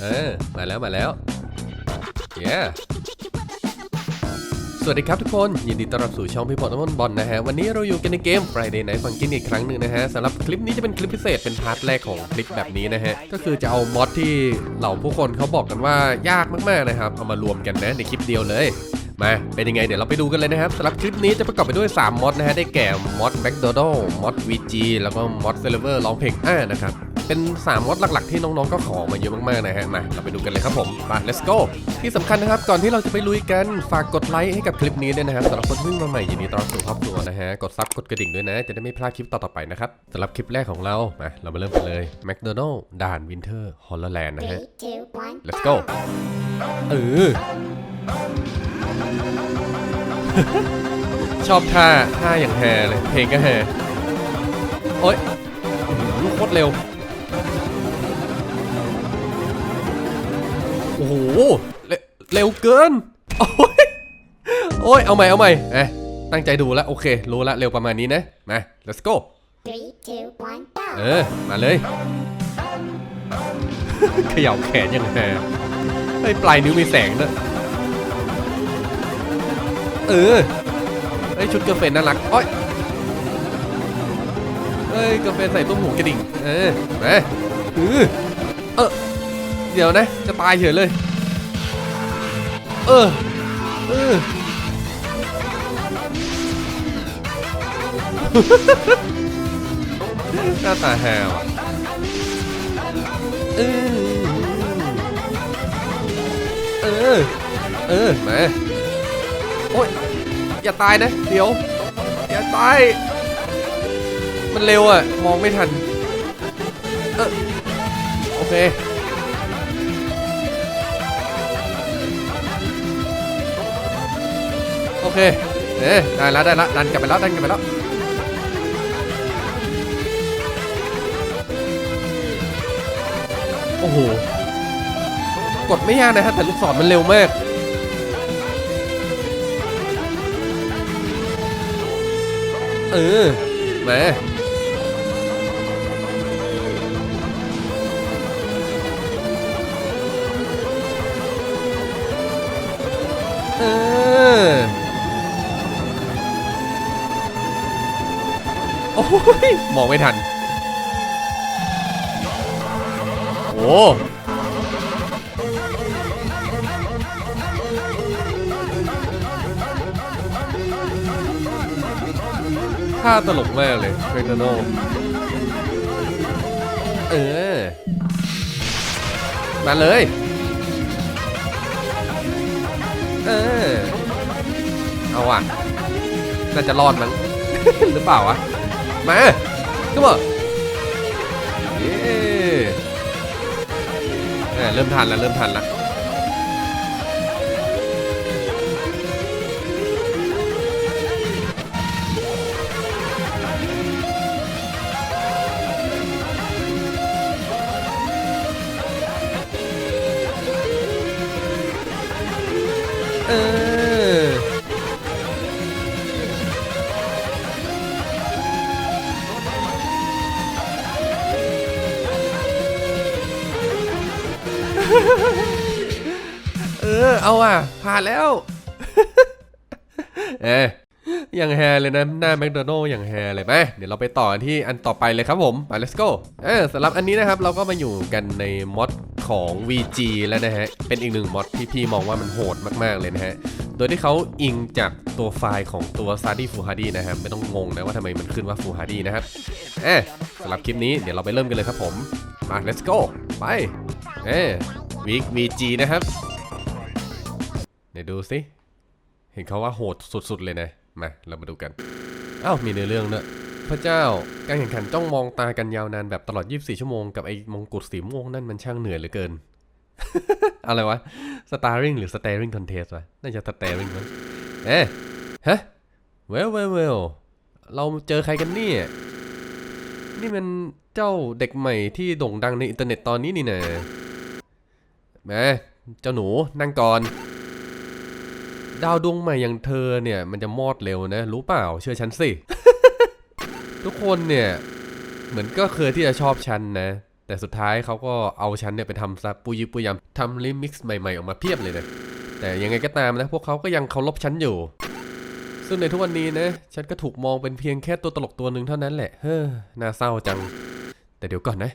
เออ มาแล้วมาแล้วเย้สวัสดีครับทุกคน ยินดีต้อนรับสู่ช่องพี่บอลน้ำมันบอลนะฮะ วันนี้เราอยู่กันในเกม Friday Night Funkin' อีกครั้งหนึ่งนะฮะสำหรับคลิปนี้จะเป็นคลิปพิเศษเป็นพาร์ทแรกของคลิปแบบนี้นะฮะ ก็คือจะเอามอดที่เหล่าผู้คนเขาบอกกันว่ายากมากๆนะครับ เอามารวมกันนะในคลิปเดียวเลยมาเป็นยังไงเดี๋ยวเราไปดูกันเลยนะครับสำหรับคลิปนี้จะประกอบไปด้วย 3มอดนะฮะได้แก่มอดแบ็กโดโดมอด VG แล้วก็มอดเซเลเวอร์ร้องเพลงอ้านะครับ เป็น3มอดหลักๆ ที่น้องๆก็ขอมาเยอะมากๆนะฮะมาเราไปดูกันเลยครับผมมา let's go ที่สำคัญนะครับก่อนที่เราจะไปลุยกันฝากกดไลค์ให้กับคลิปนี้ด้วยนะครับสำหรับคนเพิ่งมาใหม่ยินดีต้อนรับสู่ครอบครัวนะฮะกดซับกดกระดิ่งด้วยนะ จะได้ไม่พลาดคลิปต่อๆไปนะครับสำหรับคลิปแรกของเรามาเรามาเริ่มกันเลยแมคโดนัลล์ด่านวินเทอร์ฮอลแลนด์นะฮะ Three, two, one. let's go เออชอบท่าท่าอย่างแฮเลยเพลงก็แฮโอ๊ยอื้อหือโคตรเร็ว โอ้โหเรเร็วเกิน โอ้ยโอ้ยเอาใหม่เอาใหม่เอะตั้งใจดูแล้วโอเค รู้แล้วเร็วประมาณนี้นะมา let's go Three, two, one, เอ go. อมาเลย เขย่าแขนอย่างแฮเฮ้ยปลายนิ้วมีแสงด้วยเออเฮ้ยชุดเกอร์เฟนน่ารักโอ้ยเฮ้ยเกอร์เฟนใส่ตุ้มหูกระดิ่ง เออมาเออ เดี๋ยวนะ จะตายเฉยเลย เออ เออ หน้าตาแฮวเออ เออ เออมาโอ๊ยอย่าตายนะ เดี๋ยว อย่าตาย มันเร็วอะมองไม่ทัน เออ โอเค เคเอ๊ะได้แล้วได้แล้วดันกลับไปแล้วดันกลับไปแล้วโอ้โหกดไม่ยากนะฮะแต่ลูกศรมันเร็วมากเออมา ยมองไม่ทัน โอ้ท่าตลกมากเลยเฟรนโนเออ มาเลย เออ เอาว่ะ น่าจะรอดมั้ง หรือเปล่าวะ มา ขึ้นมาเย้เออเริ่มทันแล้วเริ่มทันแล้ว เอาอะ ผ่านแล้ว เอ๊อย่างแฮเลยนะ หน้าแมคโดนัลล์อย่างแฮเลยไหมเดี๋ยวเราไปต่อที่อันต่อไปเลยครับผมไป let's go เออสำหรับอันนี้นะครับ เราก็มาอยู่กันในมอดของ VG แล้วนะฮะ เป็นอีกหนึ่งมอดที่พี่มองว่ามันโหดมาก ๆ เลยนะฮะ โดยที่เขาอิงจากตัวไฟล์ของตัว s a d i f u h a d i นะครับ ไม่ต้องงงนะว่าทำไมมันขึ้นว่า f u h a d i นะครับเออสำหรับคลิปนี้เดี๋ยวเราไปเริ่มกันเลยครับผมมา let's go ไปเออวีค VG นะครับ ไหนดูสิ เห็นเขาว่าโหดสุดๆเลยนะ มา เรามาดูกัน อ้าว มีในอเรื่องด้วยพระเจ้า การแข่งขันจ้องมองตากันยาวนานแบบตลอด 24 ชั่วโมงกับไอ้มงกุฎสีม่วงนั่นมันช่างเหนื่อยเหลือเกิน อะไรวะ starring หรือ staring contest วะ น่าจะ staring มั้งเอ๊ะ ฮะ well well well เราเจอใครกันเนี่ย นี่มันเจ้าเด็กใหม่ที่โด่งดังในอินเทอร์เน็ตตอนนี้นี่นะแหมเจ้าหนูนั่งก่อน ดาวดวงใหม่อย่างเธอเนี่ยมันจะมอดเร็วนะ รู้เปล่าเชื่อฉันสิ ทุกคนเนี่ยเหมือนก็เคยที่จะชอบฉันนะ แต่สุดท้ายเขาก็เอาฉันเนี่ยไปทำซะปุยปุยยำทำรีมิกซ์ใหม่ๆ ออกมาเพียบเลยนะแต่ยังไงก็ตามนะ พวกเขาก็ยังเคารพฉันอยู่ ซึ่งในทุกวันนี้นะ ฉันก็ถูกมองเป็นเพียงแค่ตัวตลกตัวหนึ่งเท่านั้นแหละ เฮ้อน่าเศร้าจัง แต่เดี๋ยวก่อนนะ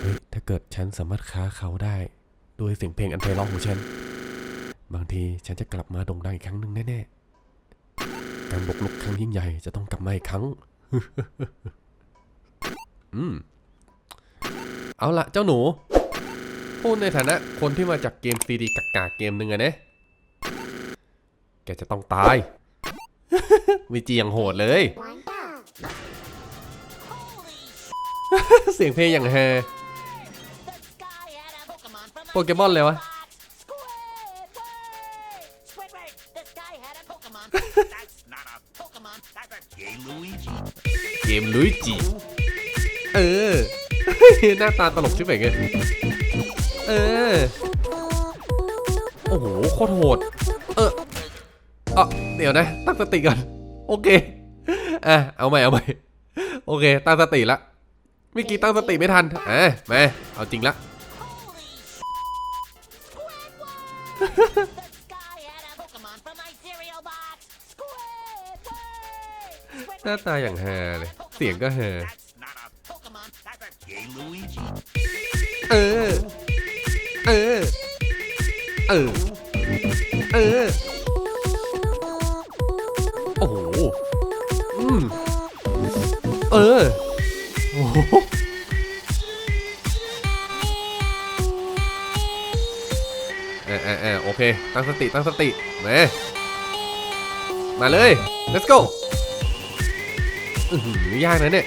เฮ้ยถ้าเกิดฉันสามารถค้าเขาได้ ด้วยเสียงเพลงอันไพเราะของฉัน บางทีฉันจะกลับมาโด่งดังอีกครั้งหนึ่งแน่ๆ การบุกรุกครั้งยิ่งใหญ่จะต้องกลับมาอีกครั้ง อืม เอาละเจ้าหนู พูดในฐานะคนที่มาจากเกมซีดีกากๆเกมหนึ่งอะนะแกจะต้องตาย วิจีอย่างโหดเลย เสียงเพลงอย่างแฮโปเกมอนเลยวะ มลุยจีเออ หน้าตาตลกชิบเป่งเลยเออ โอ้โห โคตรโหด เออเอะเดี๋ยวนะ ตั้งสติก่อน โอเค อะ เอาใหม่ เอาใหม่ โอเค ตั้งสติละเมื่อกี้ตั้งสติไม่ทัน อะ มา เอาจริงละหน้าตาอย่างแฮเลย เสียงก็แฮเออ เออ เออ เออ โอ้โหอืมเออ โอ้โหเออเออเออโอเค ตั้งสติ ตั้งสติ มา มาเลย let's go อื้อหือยากนะเนี่ย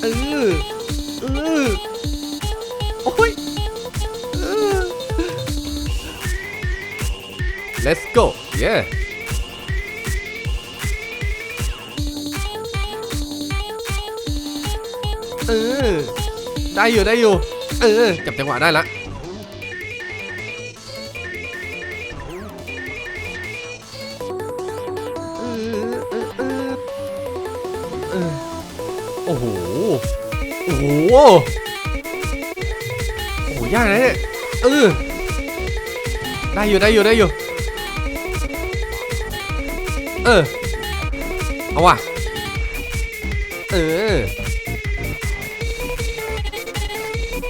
เออเออโอ้ยเออ let's go yeah เออ ได้อยู่ได้อยู่ เออ จับจังหวะได้ละ ยากนะเนี่ยเออได้อยู่ได้อยู่ได้อยู่ เออ เอาว่ะ เออ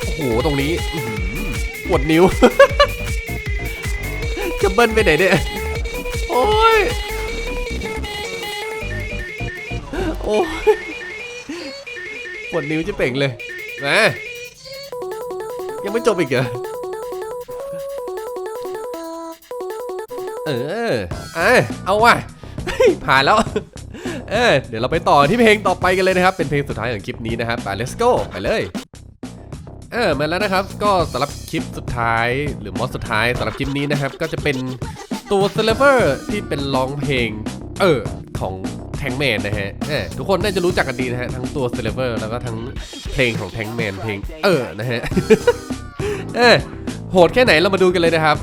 โอ้โห ตรงนี้อื้อหือปวดนิ้ว จะเบิ้ลไปไหนเนี่ย โอ้ย โอ้ยปวดนิ้วจะเป่งเลยนะ ยังไม่จบอีกเหรอ เออเอะเอาว่ะเฮ้ยผ่านแล้ว เออเดี๋ยวเราไปต่อที่เพลงต่อไปกันเลยนะครับ เป็นเพลงสุดท้ายของคลิปนี้นะครับไป let's go ไปเลยเออมาแล้วนะครับ ก็สำหรับคลิปสุดท้าย หรือมอสสุดท้ายสำหรับคลิปนี้นะครับ ก็จะเป็นตัวเซเลเวอร์ที่เป็นร้องเพลง เออ ของ งแมนนะฮะเออทุกคนน่าจะรู้จักกันดีนะฮะทั้งตัวเซเลเวอร์แล้วก็ทั้งเพลงของแทงแมนเพลงเออนะฮะเออโหดแค่ไหนเรามาดูกันเลยนะครับ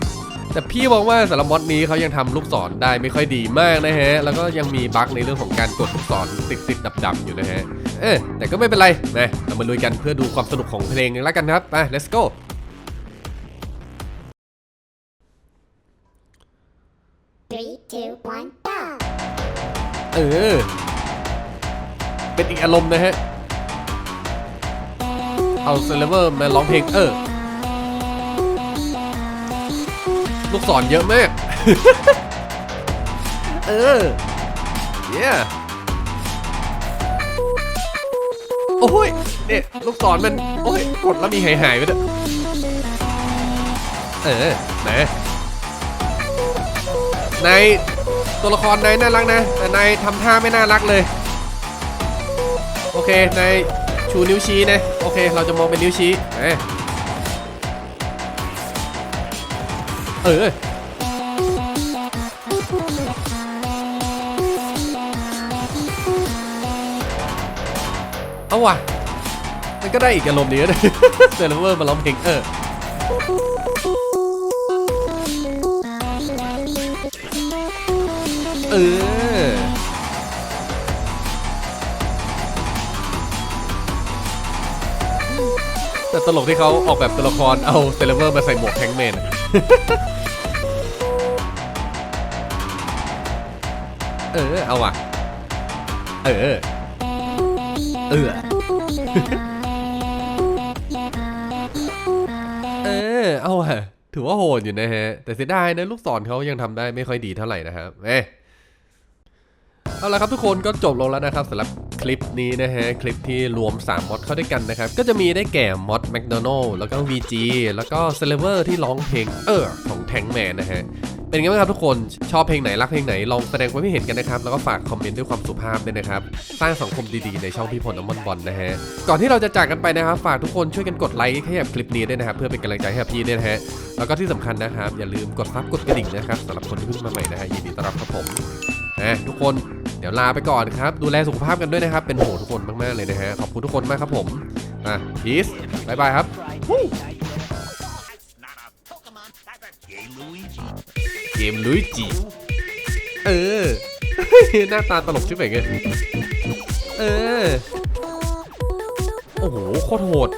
แต่พี่มองว่าสำหรับมอดนี้เขายังทำลูกศรได้ไม่ค่อยดีมากนะฮะแล้วก็ยังมีบั๊กในเรื่องของการกดลูกศรติดติดดับดับๆอยู่นะฮะเออแต่ก็ไม่เป็นไรนะเรามาลุยกันเพื่อดูความสนุกของเพลงแล้วกันครับไป let's go Three, two, one! เออ เป็นอีกอารมณ์นะฮะ เอาเซเลเวอร์มาร้องเพลงเออ ลูกศรเยอะมาก เออ yeah โอ้ยเนี่ยลูกศรมัน โอ้ย กดแล้วมีหายหายๆไปด้วยเออนะในาย ตัวละครนายน่ารักนะ แต่นายทำท่าไม่น่ารักเลย โอเคนายชูนิ้วชี้นะ โอเค เราจะมองเป็นนิ้วชี้เออเอาว่ะ มันก็ได้อีกอารมณ์ดีนะเซเลเวอร์มาร้องเพลงเออ เออ แต่ตลกที่เขาออกแบบตัวละครเอาเซเลเวอร์มาใส่หมวกแทงแมนเออ เอาอะ เออ เออ เออ เอาอะ ถือว่าโหดอยู่นะฮะ แต่เสียดายนะ ลูกศรเขายังทำได้ไม่ค่อยดีเท่าไหร่นะครับเอ๊ะ เอาละครับทุกคนก็จบลงแล้วนะครับสำหรับคลิปนี้นะฮะคลิปที่รวม 3มอดเข้าด้วยกันนะครับ ก็จะมีได้แก่มอดแมคโดนัลแล้วก็ VG แล้วก็เซเลเวอร์ที่ร้องเพลงเออของแทงแมนนะฮะเป็นไงบ้างครับทุกคนชอบเพลงไหนรักเพลงไหนลองแสดงความคิดเห็นกันนะครับ แล้วก็ฝากคอมเมนต์ด้วยความสุภาพด้วยนะครับ สร้างสังคมดีๆในช่องพี่พลอมอนบอลนะฮะก่อนที่เราจะจากกันไปนะครับ ฝากทุกคนช่วยกันกดไลค์ให้กับคลิปนี้ด้วยนะครับเพื่อเป็นกำลังใจให้กับพี่ด้วยนะฮะแล้วก็ที่สำคัญนะครับ อย่าลืมกดซับกดกระดิ่งนะครับสำหรับคนที่เพิ่งมาใหม่นะฮะยินดีต้อนรับครับผมนะทุกคน ดี๋ยวลาไปก่อนครับ ดูแลสุขภาพกันด้วยนะครับ เป็นห่วงทุกคนมากๆเลยนะฮะ ขอบคุณทุกคนมากครับผม อะพีซบายบายครับ That's not a Pokemon. That's a gay Luigi. เกมลุยจีเออ หน้าตาตลกชิบเป่งเลยเออ โอ้โห โคตรโหด